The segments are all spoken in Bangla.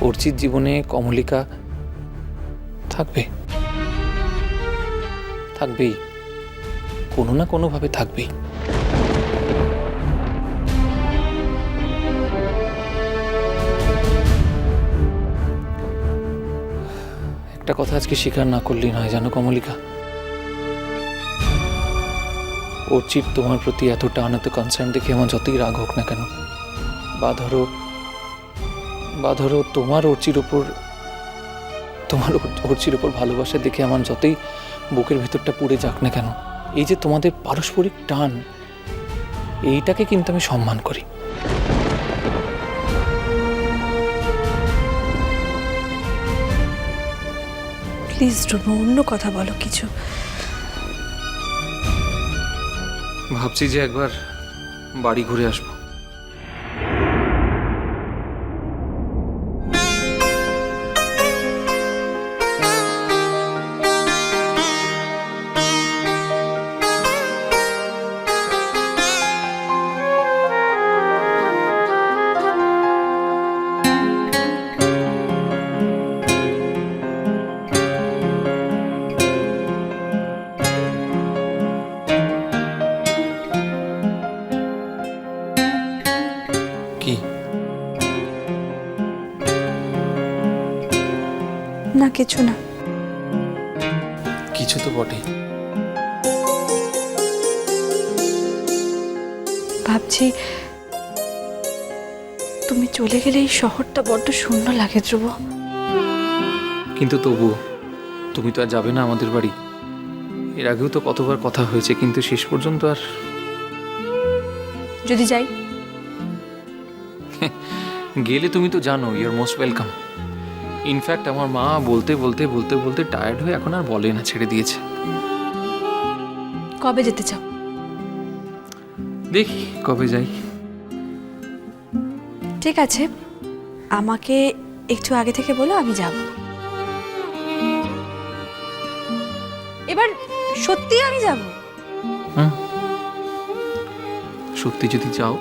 অর্চিত জীবনে কমলিকা থাকবে? থাকবেই। কোনো না কোনোভাবে থাকবেই। একটা কথা আজকে স্বীকার না করলেই নয়, জানো কমলিকা? অর্চিত তোমার প্রতি এত টান এত কনসার্ন দেখে আমার যতই রাগ হোক না কেন, বা ধরো বা ধরো তোমার অর্চির ওপর তোমার অর- অর্চির ওপর ভালোবাসা দেখে আমার যতই বুকের ভেতরটা পুড়ে যাক না কেন এই যে তোমাদের পারস্পরিক টান এইটাকে কিন্তু আমি সম্মান করি। প্লিজ ধ্রুব অন্য কথা বলো কিছু। ভাবছি যে একবার বাড়ি ঘুরে আসব। না কিছু না। কিছু তো বটেই ভাবছি তুমি চলে গেলে এই শহরটা বড্ড শূন্য লাগে ধ্রুব। কিন্তু তবুও তুমি তো আর যাবে না আমাদের বাড়ি। এর আগেও তো কতবার কথা হয়েছে কিন্তু শেষ পর্যন্ত আর যদি যাই। গেলে তুমি তো জানো ইউর মোস্ট ওয়েলকাম ইনফ্যাক্ট আমার মা বলতে বলতে বলতে বলতে টায়ার্ড হয়ে এখন আর বলে না ছেড়ে দিয়েছে। কবে যেতে চাও? দেখি কবে যাই। ঠিক আছে। আমাকে একটু আগে থেকে বলো আমি যাব। এবার সত্যি আমি যাব? সত্যি যদি যাও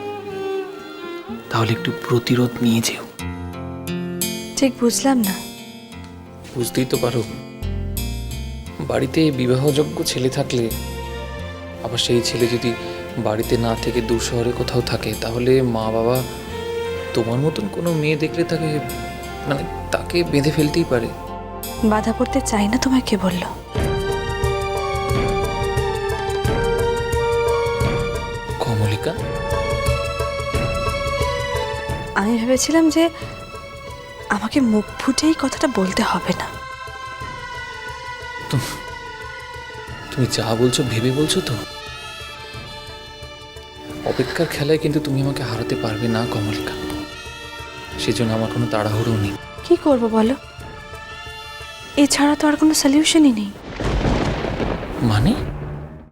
তাহলে একটু প্রতিরোধ নিয়ে যেও। ঠিক বুঝলাম না। বুঝতেই তো পারো। বাড়িতে বিবাহযোগ্য ছেলে থাকলে আবার সেই ছেলে যদি বাড়িতে না থেকে দূর শহরে কোথাও থাকে তাহলে মা বাবা তোমার মতন কোনো মেয়ে দেখলে তাকে মানে তাকে বেঁধে ফেলতেই পারে। বাধা পড়তে চাই না তোমায় কে বলল। কমলিকা? আমি ভেবেছিলাম যে আমাকে মুখ ফুটেই কথাটা বলতে হবে না। তুমি যা বলছো ভেবে বলছো তো? অপেক্ষার খেলায় কিন্তু তুমি আমাকে হারাতে পারবে না কমলিকা। সেজন্য আমার কোনো তাড়াহুড়ো নেই। কি করব বলো? এছাড়া তো আর কোনো সলিউশনই নেই। মানে?